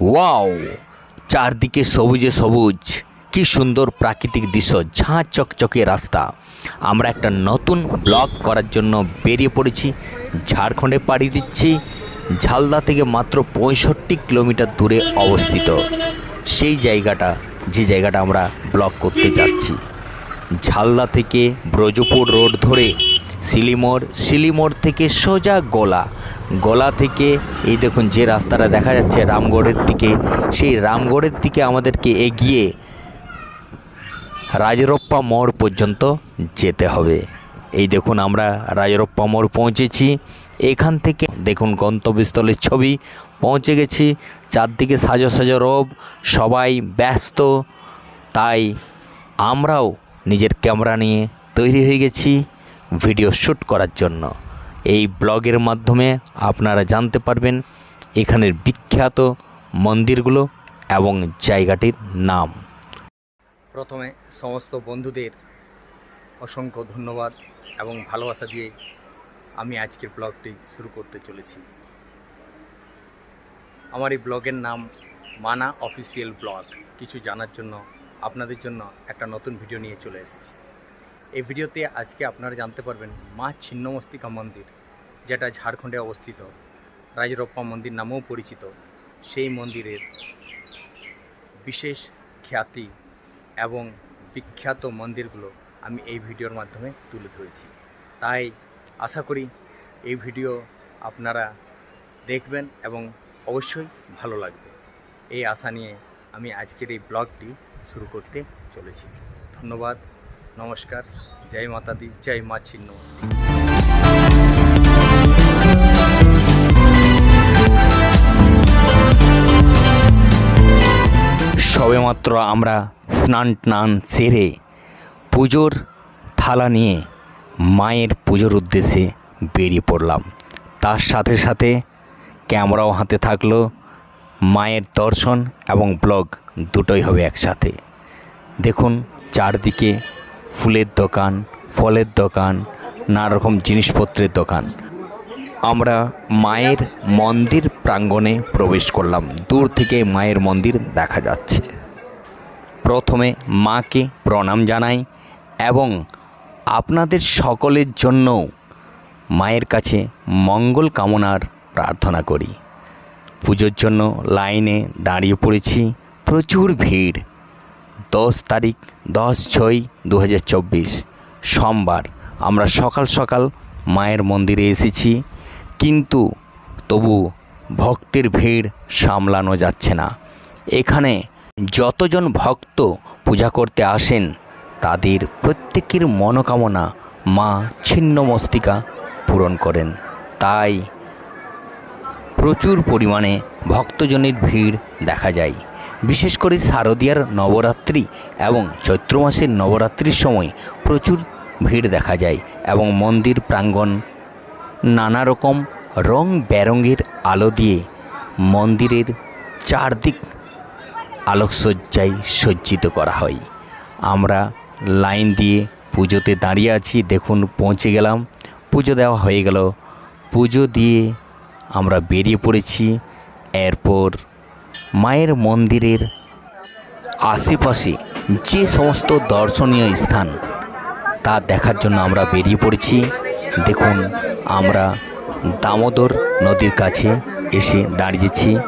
Wow, চারদিকে সবুজে সবুজ। কি সুন্দর প্রাকৃতিক দৃশ্য, ঝাঁ চকচকে রাস্তা। আমরা একটা নতুন ব্লগ করার জন্য বেরিয়ে পড়েছি, ঝাড়খণ্ডে পাড়ি দিচ্ছি, ঝালদা থেকে মাত্র পঁয়ষট্টি কিলোমিটার দূরে অবস্থিত। সেই জায়গাটা, যে জায়গাটা আমরা ব্লগ করতে যাচ্ছি। ঝালদা থেকে ব্রজপুর রোড ধরে শিলিমোড় শিলিমোড় থেকে সোজা গোলা। গোলা থেকে, এই দেখুন যে রাস্তাটা দেখা যাচ্ছে রামগড়ের দিকে, সেই রামগড়ের দিকে আমাদেরকে এগিয়ে রাজরপ্পা মোড় পর্যন্ত যেতে হবে। এই দেখুন আমরা রাজরপ্পা মোড় পৌঁছেছি। এখান থেকে দেখুন গন্তব্যস্থলের ছবি, পৌঁছে গেছি। চারদিকে সাজো সাজো রব, সবাই ব্যস্ত। তাই আমরাও নিজের ক্যামেরা নিয়ে তৈরি হয়ে গেছি ভিডিও শ্যুট করার জন্য। এই ব্লগের মাধ্যমে আপনারা জানতে পারবেন এখানের বিখ্যাত মন্দিরগুলো এবং জায়গাটির নাম। প্রথমে সমস্ত বন্ধুদের অসংখ্য ধন্যবাদ এবং ভালোবাসা দিয়ে আমি আজকের ব্লগটি শুরু করতে চলেছি। আমার এই ব্লগের নাম মানা অফিসিয়াল ব্লগ। কিছু জানার জন্য, আপনাদের জন্য একটা নতুন ভিডিও নিয়ে চলে এসেছি। এই ভিডিওতে আজকে আপনারা জানতে পারবেন মা ছিন্নমস্তিকা মন্দির। যেটা ঝাড়খণ্ডে অবস্থিত। রাজরপ্পা মন্দির নামেও পরিচিত। সেই মন্দিরের বিশেষ খ্যাতি এবং বিখ্যাত মন্দিরগুলো আমি এই ভিডিওর মাধ্যমে তুলে ধরেছি। তাই আশা করি এই ভিডিও আপনারা দেখবেন এবং অবশ্যই ভালো লাগবে। এই আশা নিয়ে আমি আজকের এই ব্লগটি শুরু করতে চলেছি। ধন্যবাদ, নমস্কার, জয় মাতা দি জয় মা ছিন্ন সবেমাত্র আমরা স্নান টান সেরে পুজোর থালা নিয়ে মায়ের পুজোর উদ্দেশ্যে বেরিয়ে পড়লাম। তার সাথে সাথে ক্যামেরাও হাতে থাকল, মায়ের দর্শন এবং ব্লগ দুটোই হবে একসাথে। দেখুন চারদিকে ফুলের দোকান, ফলের দোকান নানা রকম জিনিসপত্রের দোকান। আমরা মায়ের মন্দির প্রাঙ্গণে প্রবেশ করলাম। দূর থেকে মায়ের মন্দির দেখা যাচ্ছে। প্রথমে মাকে প্রণাম জানাই এবং আপনাদের সকলের জন্য মায়ের কাছে মঙ্গল কামনার প্রার্থনা করি। পুজোর জন্য লাইনে দাঁড়িয়ে পড়েছি। প্রচুর ভিড়। দশ তারিখ, দশ ছয় দু সোমবার আমরা সকাল সকাল মায়ের মন্দিরে এসেছি। কিন্তু তবু ভক্তের ভিড় সামলানো যাচ্ছে না। এখানে যতজন ভক্ত পূজা করতে আসেন, তাদের প্রত্যেকের মনোকামনা মা ছিন্নমস্তিকা পূরণ করেন। তাই প্রচুর পরিমাণে ভক্তজনের ভিড় দেখা যায়। বিশেষ করে শারদীয়ার নবরাত্রি এবং চৈত্র মাসের নবরাত্রির সময় প্রচুর ভিড় দেখা যায় এবং মন্দির প্রাঙ্গণ নানা রকম রং বেরঙের আলো দিয়ে মন্দিরের চারদিক আলোকসজ্জায় সজ্জিত করা হয়। আমরা লাইন দিয়ে পুজোতে দাঁড়িয়ে আছি, দেখুন পৌঁছে গেলাম। পুজো দেওয়া হয়ে গেল। পুজো দিয়ে আমরা বেরিয়ে পড়েছি। এরপর মায়ের মন্দিরের আশেপাশে যে সমস্ত দর্শনীয় স্থান, তা দেখার জন্য আমরা বেরিয়ে পড়েছি। দেখুন, আমরা দামোদর নদীর কাছে এসে দাঁড়িয়েছি।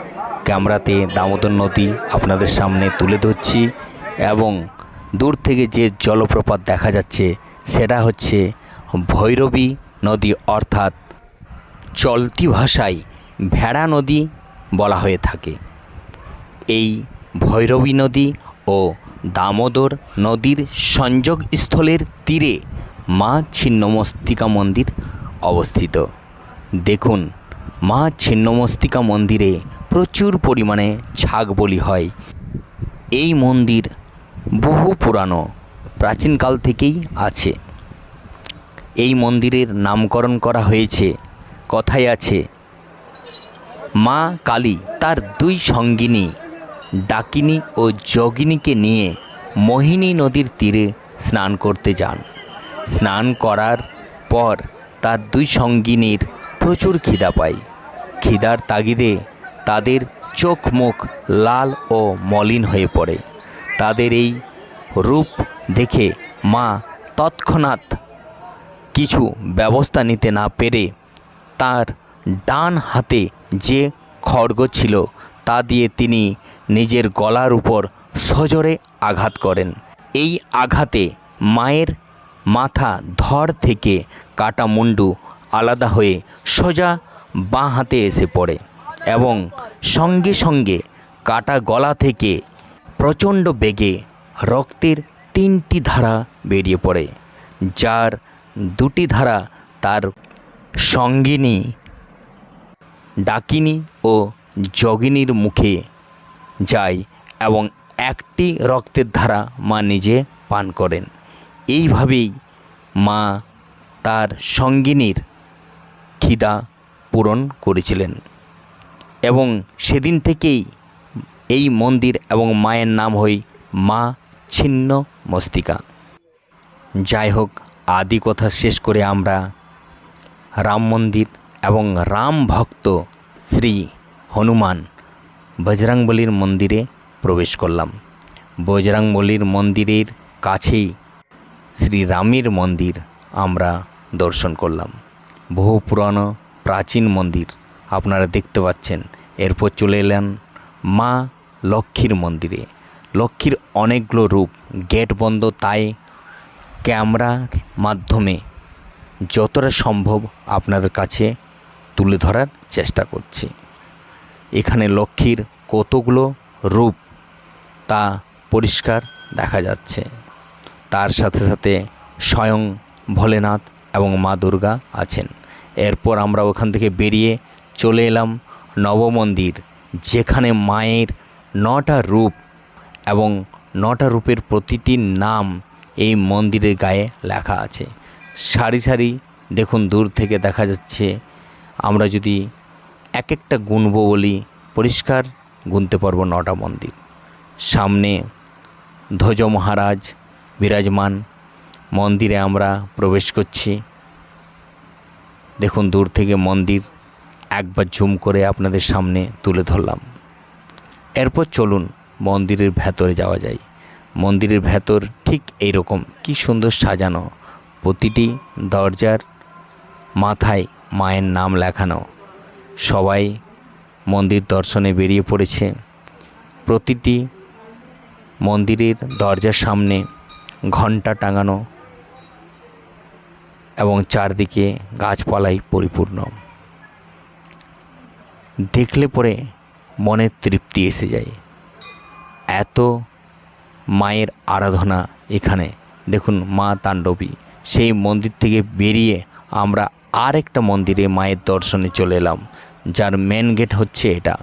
ক্যামেরাতে দামোদর নদী আপনাদের সামনে তুলে ধরছি এবং দূর থেকে যে জলপ্রপাত দেখা যাচ্ছে, সেটা হচ্ছে ভৈরবী নদী অর্থাৎ চলতি ভাষায় ভেড়া নদী বলা হয়ে থাকে। এই ভৈরবী নদী ও দামোদর নদীর সংযোগস্থলের তীরে মা ছিন্নমস্তিকা মন্দির অবস্থিত। দেখুন মা ছিন্নমস্তিকা মন্দিরে প্রচুর পরিমাণে ছাগ বলি হয়। এই মন্দির বহু পুরানো, প্রাচীনকাল থেকেই আছে। এই মন্দিরের নামকরণ করা হয়েছে, কথায় আছে, মা কালী তার দুই সঙ্গিনী, ডাকিনী ও যোগিনীকে নিয়ে মোহিনী নদীর তীরে স্নান করতে যান। স্নান করার পর তার দুই সঙ্গিনীর প্রচুর খিদা পায়। খিদার তাগিদে তাদের চোখ মুখ লাল ও মলিন হয়ে পড়ে। তাদের এই রূপ দেখে মা তৎক্ষণাৎ কিছু ব্যবস্থা নিতে না পেরে তার ডান হাতে যে খড়গ ছিল তা দিয়ে তিনি নিজের গলার উপর সজোরে আঘাত করেন। এই আঘাতে মায়ের মাথা ধর থেকে কাটা মুন্ডু আলাদা হয়ে সোজা বাঁ হাতে এসে পড়ে এবং সঙ্গে সঙ্গে কাটা গলা থেকে প্রচণ্ড বেগে রক্তের তিনটি ধারা বেরিয়ে পড়ে, যার দুটি ধারা তার সঙ্গিনী ডাকিনী ও যোগিনীর মুখে যায় এবং একটি রক্তের ধারা মা নিজে পান করেন। এইভাবেই মা তার সঙ্গিনীর খিদা পূরণ করেছিলেন এবং সেদিন থেকেই এই মন্দির এবং মায়ের নাম হই মা ছিন্ন মস্তিকা। যাই হোক, আদি কথা শেষ করে আমরা রাম মন্দির এবং রাম ভক্ত শ্রী হনুমান বজরাংবলির মন্দিরে প্রবেশ করলাম। বজরাংবলির মন্দিরের কাছেই শ্রী রামের মন্দির আমরা দর্শন করলাম। বহু পুরানো প্রাচীন মন্দির আপনারা দেখতে পাচ্ছেন। এরপর চলে এলেন মা লক্ষ্মীর মন্দিরে। লক্ষ্মীর অনেকগুলো রূপ, গেট বন্ধ, তাই ক্যামেরার মাধ্যমে যতটা সম্ভব আপনাদের কাছে তুলে ধরার চেষ্টা করছি। এখানে লক্ষ্মীর কতগুলো রূপ তা পরিষ্কার দেখা যাচ্ছে। তার সাথে সাথে স্বয়ং ভোলেনাথ এবং মা দুর্গা আছেন। এরপর আমরা ওখান থেকে বেরিয়ে চলে এলাম নবমন্দির, যেখানে মায়ের নটা রূপ এবং নটা রূপের প্রতিটি নাম এই মন্দিরের গায়ে লেখা আছে। সারি সারি দেখুন, দূর থেকে দেখা যাচ্ছে, আমরা যদি এক একটা গুনব বলি, পরিষ্কার গুনতে পারব নটা মন্দির। সামনে ধ্বজ মহারাজ বিরাজমান, মন্দিরে আমরা প্রবেশ করছি। দেখুন, দূর থেকে মন্দির একবার ঝুম করে আপনাদের সামনে তুলে ধরলাম। এরপর চলুন মন্দিরের ভেতরে যাওয়া যায় মন্দিরের ভেতর ঠিক এই রকম কি সুন্দর সাজানো। প্রতিটি দরজার মাথায় মায়ের নাম লেখানো। সবাই মন্দির দর্শনে বেরিয়ে পড়েছে। প্রতিটি মন্দিরের দরজার সামনে ঘণ্টা টাঙানো এবং চারদিকে গাছপালায় পরিপূর্ণ। দেখলে পরে মনের তৃপ্তি এসে যায়। এত মায়ের আরাধনা এখানে। দেখুন মা তাণ্ডবী, সেই মন্দির থেকে বেরিয়ে আমরা আর একটা মন্দিরে মায়ের দর্শনে চলে এলাম, যার মেন গেট হচ্ছে এটা।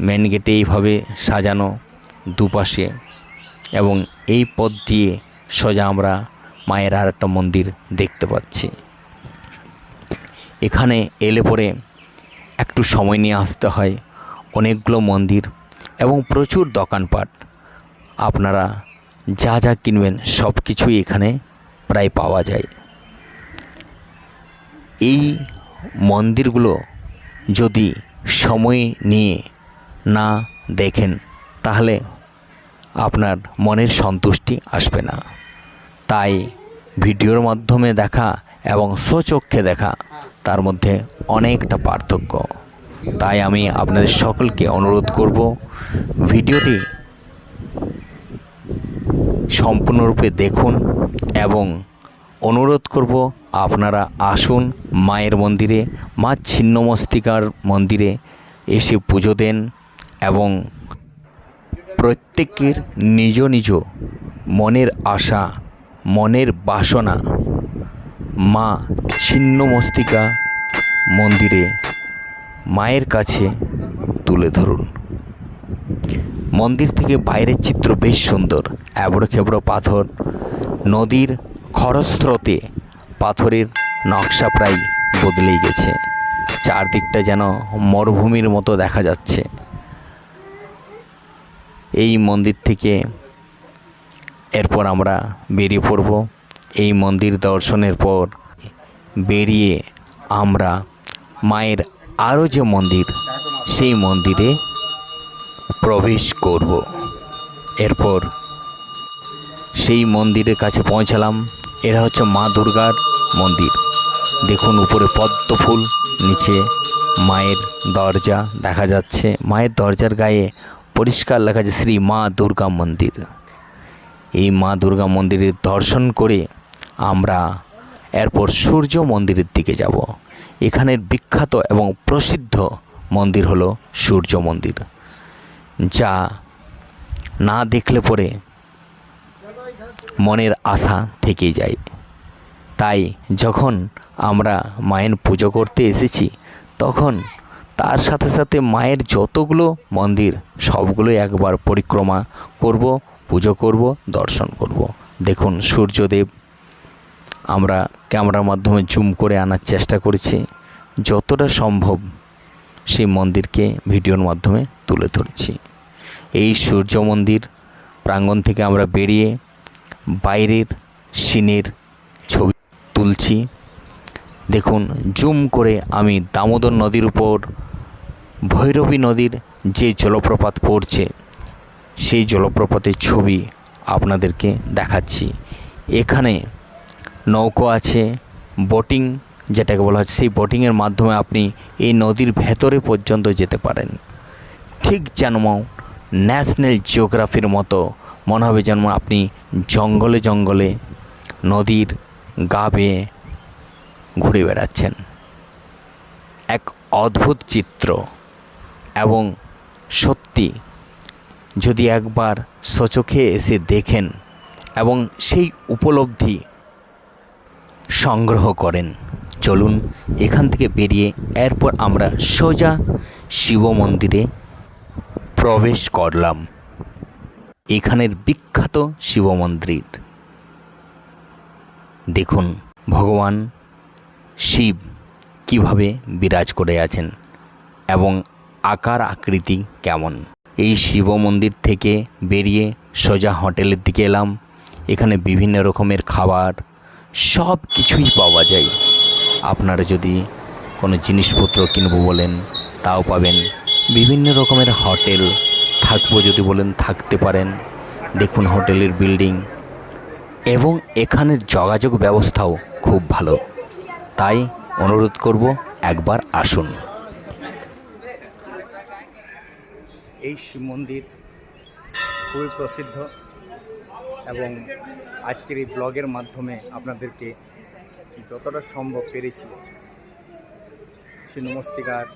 মেন গেটে এইভাবে সাজানো দুপাশে এবং এই পথ দিয়ে সোজা আমরা মায়ের আর একটা মন্দির দেখতে পাচ্ছি। এখানে এলে পরে একটু সময় নিয়ে আসতে হয় অনেকগুলো মন্দির এবং প্রচুর দোকানপাট। আপনারা যা যা কিনবেন সব কিছুই এখানে প্রায় পাওয়া যায়। এই মন্দিরগুলো যদি সময় নিয়ে না দেখেন, তাহলে আপনার মনের সন্তুষ্টি আসবে না। তাই ভিডিওর মাধ্যমে দেখা এবং স্বচক্ষে দেখা, তার মধ্যে অনেকটা পার্থক্য। তাই আমি আপনাদের সকলকে অনুরোধ করব, ভিডিওটি সম্পূর্ণরূপে দেখুন এবং অনুরোধ করব, আপনারা আসুন মায়ের মন্দিরে, মা ছিন্নমস্তিকার মন্দিরে এসে পুজো দেন এবং প্রত্যেকের নিজ নিজ মনের আশা মনের বাসনা। মা ছিন্নমস্তিকা মন্দিরে মায়ের কাছে তুলে ধরুন। মন্দির থেকে বাইরের চিত্র বেশ সুন্দর। এবড়ো খেবড়ো পাথর, নদীর খরস্রোতে পাথরের নকশা প্রায় বদলেই গেছে। চারদিকটা যেন মরুভূমির মতো দেখা যাচ্ছে। এই মন্দির থেকে এরপর আমরা বেরিয়ে পড়ব। এই মন্দির দর্শনের পর বেরিয়ে আমরা মায়ের আরও যে মন্দির, সেই মন্দিরে প্রবেশ করব। এরপর সেই মন্দিরের কাছে পৌঁছালাম। এরা হচ্ছে মা দুর্গার মন্দির। দেখুন উপরে পদ্ম ফুল, নিচে মায়ের দরজা দেখা যাচ্ছে। মায়ের দরজার গায়ে পরিষ্কার লেখা আছে শ্রী মা দুর্গা মন্দির। এই মা দুর্গা মন্দিরের দর্শন করে আমরা এরপর সূর্য মন্দিরের দিকে যাব। এখানের বিখ্যাত এবং প্রসিদ্ধ মন্দির হলো সূর্য মন্দির, যা না দেখলে পরে মনের আশা থেকেই যায়। তাই যখন আমরা মায়ের পুজো করতে এসেছি, তখন তার সাথে সাথে মায়ের যতগুলো মন্দির সবগুলো একবার পরিক্রমা করব। পুজো করব, দর্শন করব। দেখুন সূর্যদেব, আমরা ক্যামেরার মাধ্যমে জুম করে আনার চেষ্টা করেছি। যতটা সম্ভব সেই মন্দিরকে ভিডিওর মাধ্যমে তুলে ধরেছি। এই সূর্য মন্দির প্রাঙ্গণ থেকে আমরা বেরিয়ে বাইরের সিনের ছবি তুলছি। দেখুন, জুম করে আমি দামোদর নদীর উপর, ভৈরবী নদীর যে জলপ্রপাত পড়ছে সেই জলপ্রপাতের ছবি আপনাদেরকে দেখাচ্ছি। এখানে নৌকো আছে বোটিং যেটাকে বলা হচ্ছে সেই বোটিংয়ের মাধ্যমে আপনি এই নদীর ভেতরে পর্যন্ত যেতে পারেন। ঠিক যেন ন্যাশনাল জিওগ্রাফির মতো মনে হবে যেন আপনি জঙ্গলে জঙ্গলে নদীর গা বেয়ে ঘুরে বেড়াচ্ছেন। এক অদ্ভুত চিত্র এবং সত্যি যদি একবার সচোখে এসে দেখেন এবং সেই উপলব্ধি সংগ্রহ করেন, চলুন এখান থেকে বেরিয়ে এরপর আমরা সোজা শিব মন্দিরে প্রবেশ করলাম। এখানের বিখ্যাত শিব মন্দির। দেখুন, ভগবান শিব কীভাবে বিরাজ করে আছেন এবং আকার আকৃতি কেমন। এই শিব মন্দির থেকে বেরিয়ে সোজা হোটেলের দিকে এলাম। এখানে বিভিন্ন রকমের খাবার, সব কিছুই পাওয়া যায়। আপনারা যদি কোনো জিনিসপত্র কিনবো বলেন, তাও পাবেন। বিভিন্ন রকমের হোটেল থাকব যদি বলেন, থাকতে পারেন। দেখুন হোটেলের বিল্ডিং। এবং এখানের যোগাযোগ ব্যবস্থাও খুব ভালো। তাই অনুরোধ করব একবার আসুন। এই শিব মন্দির খুবই প্রসিদ্ধ এবং আজকের এই ব্লগের মাধ্যমে আপনাদেরকে যতটা সম্ভব পেরেছি নমস্তিকার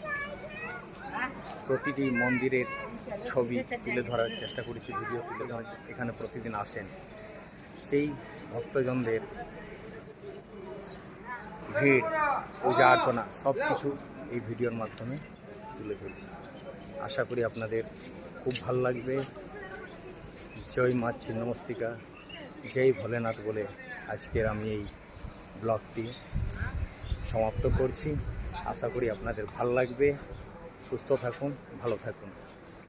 প্রতিটি মন্দিরের ছবি তুলে ধরার চেষ্টা করেছি, ভিডিও তুলে ধরার এখানে প্রতিদিন আসেন। সেই ভক্তজনদের ভিড়, পূজা অর্চনা সব কিছু এই ভিডিওর মাধ্যমে তুলে ধরছি। আশা করি আপনাদের খুব ভালো লাগবে। জয় মা ছিন্নমস্তিকা জয় ভোলেনাথ বলে আজকের আমি এই ব্লগটি সমাপ্ত করছি। আশা করি আপনাদের ভালো লাগবে। সুস্থ থাকুন, ভালো থাকুন।